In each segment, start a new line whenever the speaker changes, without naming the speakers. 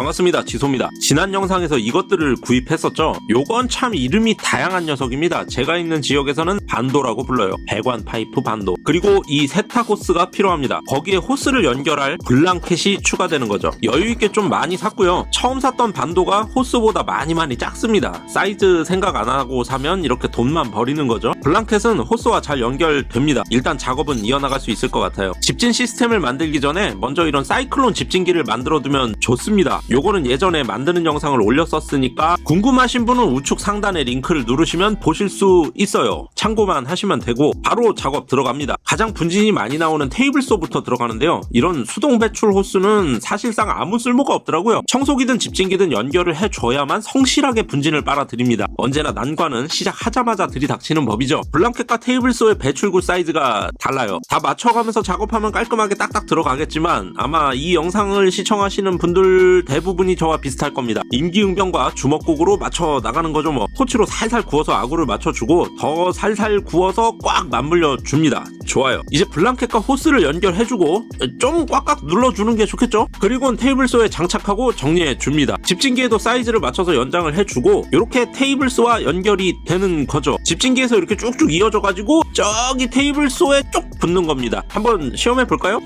반갑습니다. 지소입니다. 지난 영상에서 이것들을 구입했었죠. 요건 참 이름이 다양한 녀석입니다. 제가 있는 지역에서는 반도라고 불러요. 배관 파이프 반도 그리고 이 세탁 호스가 필요합니다. 거기에 호스를 연결할 블랑켓이 추가되는 거죠. 여유있게 좀 많이 샀고요. 처음 샀던 반도가 호스보다 많이 많이 작습니다. 사이즈 생각 안 하고 사면 이렇게 돈만 버리는 거죠. 블랑켓은 호스와 잘 연결됩니다. 일단 작업은 이어나갈 수 있을 것 같아요. 집진 시스템을 만들기 전에 먼저 이런 사이클론 집진기를 만들어두면 좋습니다. 요거는 예전에 만드는 영상을 올렸었으니까 궁금하신 분은 우측 상단에 링크를 누르시면 보실 수 있어요. 참고만 하시면 되고 바로 작업 들어갑니다. 가장 분진이 많이 나오는 테이블소부터 들어가는데요. 이런 수동 배출 호스는 사실상 아무 쓸모가 없더라고요. 청소기든 집진기든 연결을 해줘야만 성실하게 분진을 빨아들입니다. 언제나 난관은 시작하자마자 들이닥치는 법이죠. 블랑켓과 테이블소의 배출구 사이즈가 달라요. 다 맞춰가면서 작업하면 깔끔하게 딱딱 들어가겠지만 아마 이 영상을 시청하시는 분들 대부분이 저와 비슷할 겁니다. 임기응변과 주먹국으로 맞춰 나가는 거죠 뭐. 토치로 살살 구워서 아구를 맞춰주고 더 살살 구워서 꽉 맞물려 줍니다. 좋아요. 이제 블랑켓과 호스를 연결해주고 좀 꽉꽉 눌러주는 게 좋겠죠? 그리고는 테이블소에 장착하고 정리해 줍니다. 집진기에도 사이즈를 맞춰서 연장을 해주고 이렇게 테이블소와 연결이 되는 거죠. 집진기에서 이렇게 쭉쭉 이어져가지고 저기 테이블소에 쭉 붙는 겁니다. 한번 시험해 볼까요?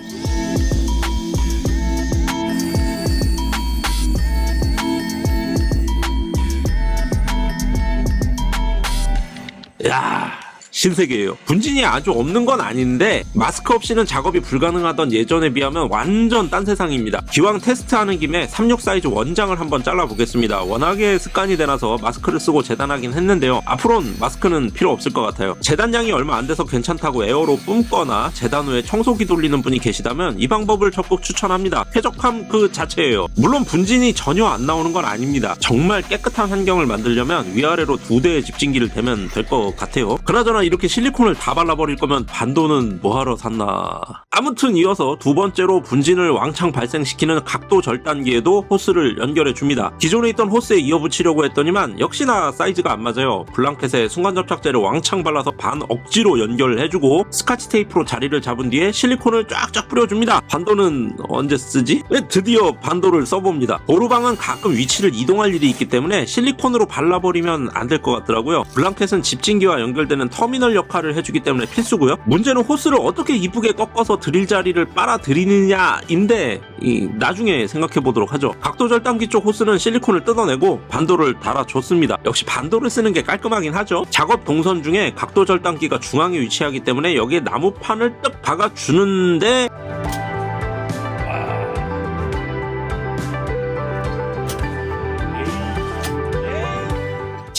야 신세계예요. 분진이 아주 없는 건 아닌데 마스크 없이는 작업이 불가능하던 예전에 비하면 완전 딴 세상입니다. 기왕 테스트하는 김에 36 사이즈 원장을 한번 잘라보겠습니다. 워낙에 습관이 되나서 마스크를 쓰고 재단하긴 했는데요. 앞으로는 마스크는 필요 없을 것 같아요. 재단량이 얼마 안 돼서 괜찮다고 에어로 뿜거나 재단 후에 청소기 돌리는 분이 계시다면 이 방법을 적극 추천합니다. 쾌적함 그 자체예요. 물론 분진이 전혀 안 나오는 건 아닙니다. 정말 깨끗한 환경을 만들려면 위아래로 두 대의 집진기를 대면 될 것 같아요. 그나저나 이렇게 실리콘을 다 발라버릴 거면 반도는 뭐하러 샀나. 아무튼 이어서 두 번째로 분진을 왕창 발생시키는 각도 절단기에도 호스를 연결해 줍니다. 기존에 있던 호스에 이어붙이려고 했더니만 역시나 사이즈가 안 맞아요. 블랑켓에 순간 접착제를 왕창 발라서 반 억지로 연결해주고 스카치 테이프로 자리를 잡은 뒤에 실리콘을 쫙쫙 뿌려줍니다. 반도는 언제 쓰지? 네, 드디어 반도를 써봅니다. 보루방은 가끔 위치를 이동할 일이 있기 때문에 실리콘으로 발라버리면 안 될 것 같더라고요. 블랑켓은 집진기와 연결되는 터미널 역할을 해주기 때문에 필수고요. 문제는 호스를 어떻게 이쁘게 꺾어서 드릴 자리를 빨아들이느냐인데 이, 나중에 생각해 보도록 하죠. 각도 절단기 쪽 호스는 실리콘을 뜯어내고 반도를 달아줬습니다. 역시 반도를 쓰는 게 깔끔하긴 하죠. 작업 동선 중에 각도 절단기가 중앙에 위치하기 때문에 여기에 나무판을 뜩 박아주는데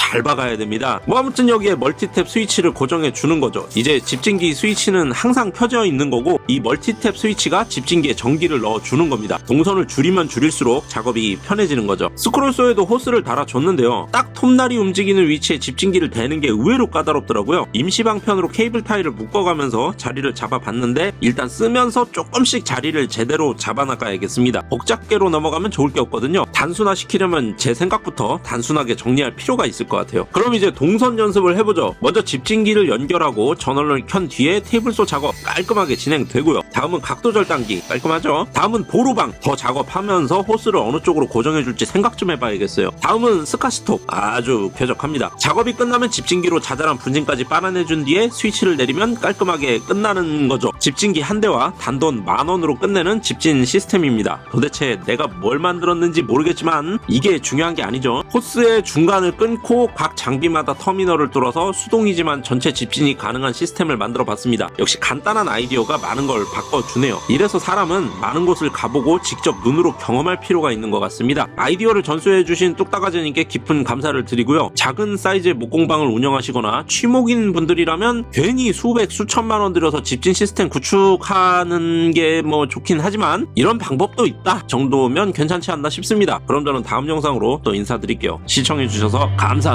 잘 박아야 됩니다. 뭐 아무튼 여기에 멀티탭 스위치를 고정해 주는 거죠. 이제 집진기 스위치는 항상 켜져 있는 거고 이 멀티탭 스위치가 집진기에 전기를 넣어 주는 겁니다. 동선을 줄이면 줄일수록 작업이 편해지는 거죠. 스크롤소에도 호스를 달아줬는데요. 딱 톱날이 움직이는 위치에 집진기를 대는 게 의외로 까다롭더라고요. 임시 방편으로 케이블 타이를 묶어가면서 자리를 잡아봤는데 일단 쓰면서 조금씩 자리를 제대로 잡아나가야겠습니다. 복잡계로 넘어가면 좋을 게 없거든요. 단순화시키려면 제 생각부터 단순하게 정리할 필요가 있을 것 같아요. 그럼 이제 동선 연습을 해보죠. 먼저 집진기를 연결하고 전원을 켠 뒤에 테이블소 작업 깔끔하게 진행되고요. 다음은 각도 절단기 깔끔하죠. 다음은 보루방 더 작업하면서 호스를 어느 쪽으로 고정해줄지 생각 좀 해봐야겠어요. 다음은 스카시톱 아주 쾌적합니다. 작업이 끝나면 집진기로 자잘한 분진까지 빨아내준 뒤에 스위치를 내리면 깔끔하게 끝나는 거죠. 집진기 한 대와 단돈 만 원으로 끝내는 집진 시스템입니다. 도대체 내가 뭘 만들었는지 모르겠지만 이게 중요한 게 아니죠. 호스의 중간을 끊고 각 장비마다 터미널을 뚫어서 수동이지만 전체 집진이 가능한 시스템을 만들어 봤습니다. 역시 간단한 아이디어가 많은 걸 바꿔주네요. 이래서 사람은 많은 곳을 가보고 직접 눈으로 경험할 필요가 있는 것 같습니다. 아이디어를 전수해주신 뚝딱아재님께 깊은 감사를 드리고요. 작은 사이즈의 목공방을 운영하시거나 취목인 분들이라면 괜히 수백 수천만 원 들여서 집진 시스템 구축하는 게 뭐 좋긴 하지만 이런 방법도 있다 정도면 괜찮지 않나 싶습니다. 그럼 저는 다음 영상으로 또 인사드릴게요. 시청해주셔서 감사합니다.